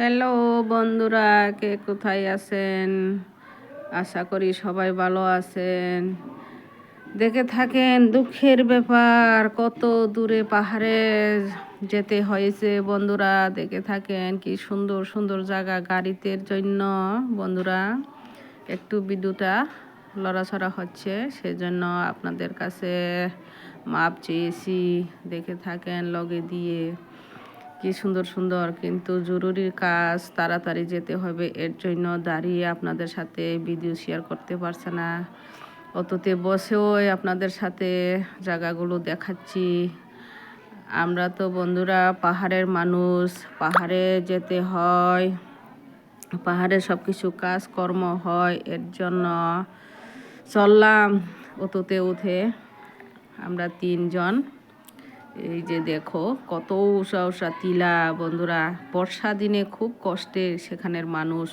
Hello বন্ধুরা, কে কোথায় আছেন? আশা করি সবাই ভালো আছেন। দেখে থাকেন দুঃখের ব্যাপার, কত দূরে পাহাড়ে যেতে হয়েছে বন্ধুরা। দেখে থাকেন কি সুন্দর সুন্দর জায়গা গাড়িতে জন্য। বন্ধুরা, একটু বিদ্যুৎটা লড়াছড়া হচ্ছে, সেজন্য আপনাদের কাছে মাপ চেয়েছি। দেখে থাকেন লগে দিয়ে। কি সুন্দর সুন্দর, কিন্তু জরুরি কাজ তাড়াতাড়ি যেতে হবে। এর জন্য দাঁড়িয়ে আপনাদের সাথে ভিডিও শেয়ার করতে পারছে না। অততে বসেও আপনাদের সাথে জায়গাগুলো দেখাচ্ছি। আমরা তো বন্ধুরা পাহাড়ের মানুষ, পাহাড়ে যেতে হয়। পাহাড়ে সব কিছু কাজকর্ম হয়, এর জন্য চললাম। অততে উঠে আমরা তিনজন এই যে দেখো, কত উষা উষা তিলা, বন্ধুরা। বর্ষা দিনে খুব কষ্টে সেখানের মানুষ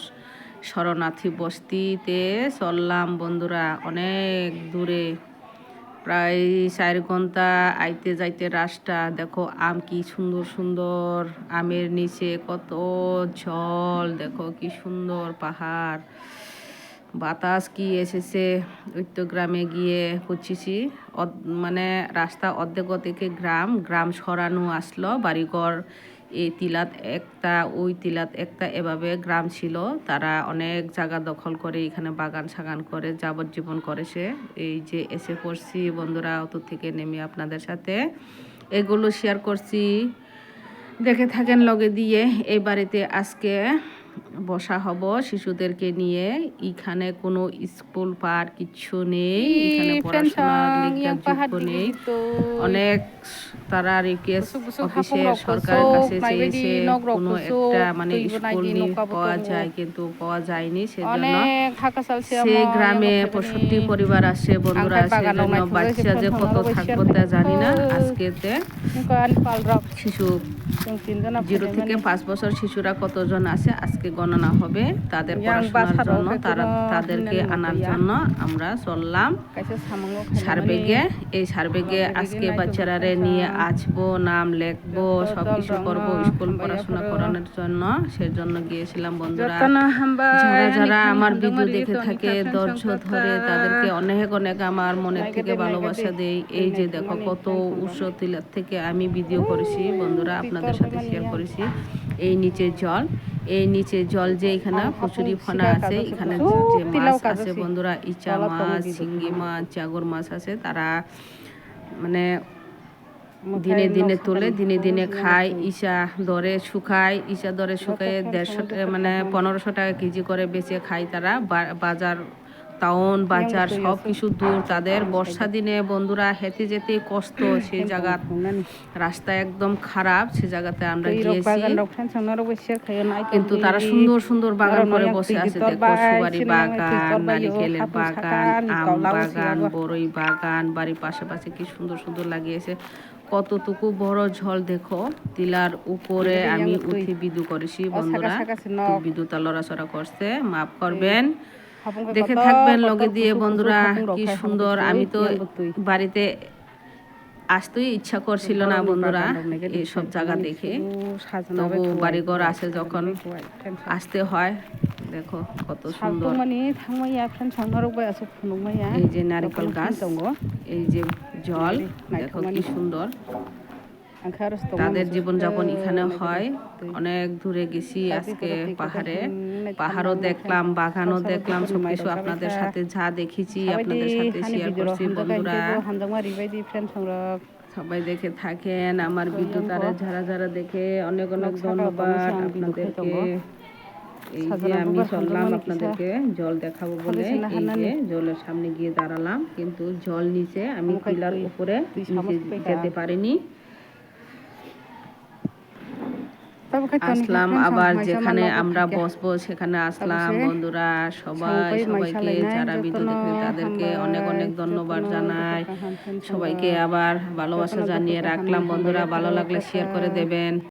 শরণার্থী বস্তিতে চললাম, বন্ধুরা, অনেক দূরে। প্রায় চার ঘণ্টা আইতে যাইতে রাস্তা, দেখো, আম কি সুন্দর সুন্দর, আমের নিচে কত জল দেখো, কি সুন্দর পাহাড়। বাতাস কি এসেছে? ওই তো গ্রামে গিয়ে পৌঁছেছি মানে রাস্তা অর্ধেক থেকে গ্রাম গ্রাম সরানো আসলো, বাড়িঘর এই তিলাত একটা, ওই তিলাত একটা, এভাবে গ্রাম ছিল। তারা অনেক জায়গা দখল করে, এখানে বাগান সাগান করে, যাবজ্জীবন করেছে এই যে এসে পড়ছি, বন্ধুরা অত থেকে নেমে আপনাদের সাথে। এগুলো শেয়ার করছি। দেখে থাকেন লগে দিয়ে। এই বাড়িতে আজকে বসা হব শিশুদেরকে নিয়ে। এখানে কোনো স্কুল পার কিছু নেই। এখানে পড়াশোনার নেই। অনেক তারা রিকোয়েস্ট অফিসে সরকারের কাছে চেয়েছে। কোনো একটা মানে স্কুল পাওয়া যায় কিন্তু পাওয়া যায়নি সেজন্য সেই গ্রামে পঁয়ষট্টি পরিবার আসে বন্ধুরা সেজন্য বাচ্চা যে কত থাকব তা জানি না। আজকেতে শিশু জিরো থেকে পাঁচ বছর শিশুরা কতজন আছে আজকে গণনা হবে তাদের পড়াশোনার জন্য তারা তাদেরকে আনার জন্য আমরা চললাম। সার্বেগে এই সার্বেগে আজকে বাচ্চারা নিয়ে আসব নাম লেখবো সব কিছু করব স্কুল পড়াশোনা করানোর জন্য। সেজন্য গিয়েছিলাম বন্ধুরা। যারা যারা আমার ভিডিও দেখে থাকে ধৈর্য ধরে তাদেরকে অনেক অনেক আমার মনের থেকে ভালোবাসা দেই। এই যে দেখো কত উৎস থেকে আমি ভিডিও করেছি। বন্ধুরা আপনাদের সাথে শেয়ার করেছি। এই নিচে জল এই নিচে জল যে এখানে কচুরি ফনা আছে এখানে যে মাছ আছে বন্ধুরা ইচা মাছ শিঙ্গি মাছ চাগর মাছ আছে তারা মানে দিনে দিনে তোলে দিনে দিনে খায় ইসা দরে শুকায় ইসা দরে শুকায় দেড়শো মানে পনেরোশো টাকা কেজি করে বেচে খায় তারা বাজার টাউন বাজার সব কিছু দূর। তাদের বর্ষা দিনে বন্ধুরা হেঁটে যেতে কষ্ট সেই জায়গা রাস্তা একদম খারাপ সে জায়গাতে আমরা গিয়েছি। কিন্তু তারা সুন্দর সুন্দর বাগান করে বসে আছে। দেখো সুবারি বাগান নারিকেলের বাগান আম বাগান বড়ই বাগান বাড়ির পাশাপাশি কি সুন্দর সুন্দর লাগিয়েছে। কতটুকু বড় ঝল দেখো টিলার উপরে আমি উঠি বিদু করেছি বন্ধুরা। বিদ্যুৎ লড়াচড়া করছে মাফ করবেন। দেখে থাকবেন লগে দিয়ে বন্ধুরা কি সুন্দর। আমি তো বাড়িতে আসতেই ইচ্ছা করছিল না বন্ধুরা এইসব জায়গা দেখে। তবু বাড়িঘর আসে যখন আসতে হয়। দেখো কত সুন্দর। এই যে নারিকল গাছ এই যে জল দেখো কি সুন্দর। তাদের জীবনযাপন এখানে হয়। অনেক দূরে গেছি আজকে পাহাড়ে। পাহাড়ও দেখলাম বাগানও দেখলাম সবকিছু আপনাদের সাথে যা দেখেছি আপনাদের সাথে শেয়ার করছি বন্ধুরা। সবাই দেখে থাকেন আমার বিদ্যুতারে যারা যারা দেখে। অনেক অনেক ধন্যবাদ আপনাদেরকে। এই যে আমি চললাম আপনাদেরকে জল দেখাবো বলে। এই যে জলের সামনে গিয়ে দাঁড়ালাম কিন্তু জল নিচে আমি পিলার উপরে যেতে পারিনি। আসলাম আবার যেখানে আমরা বসবো সেখানে আসলাম বন্ধুরা সবাই সবাইকে যারা ভিডিও দেখে তাদেরকে অনেক অনেক ধন্যবাদ জানাই। সবাইকে আবার ভালোবাসা জানিয়ে রাখলাম বন্ধুরা। ভালো লাগলে শেয়ার করে দেবেন।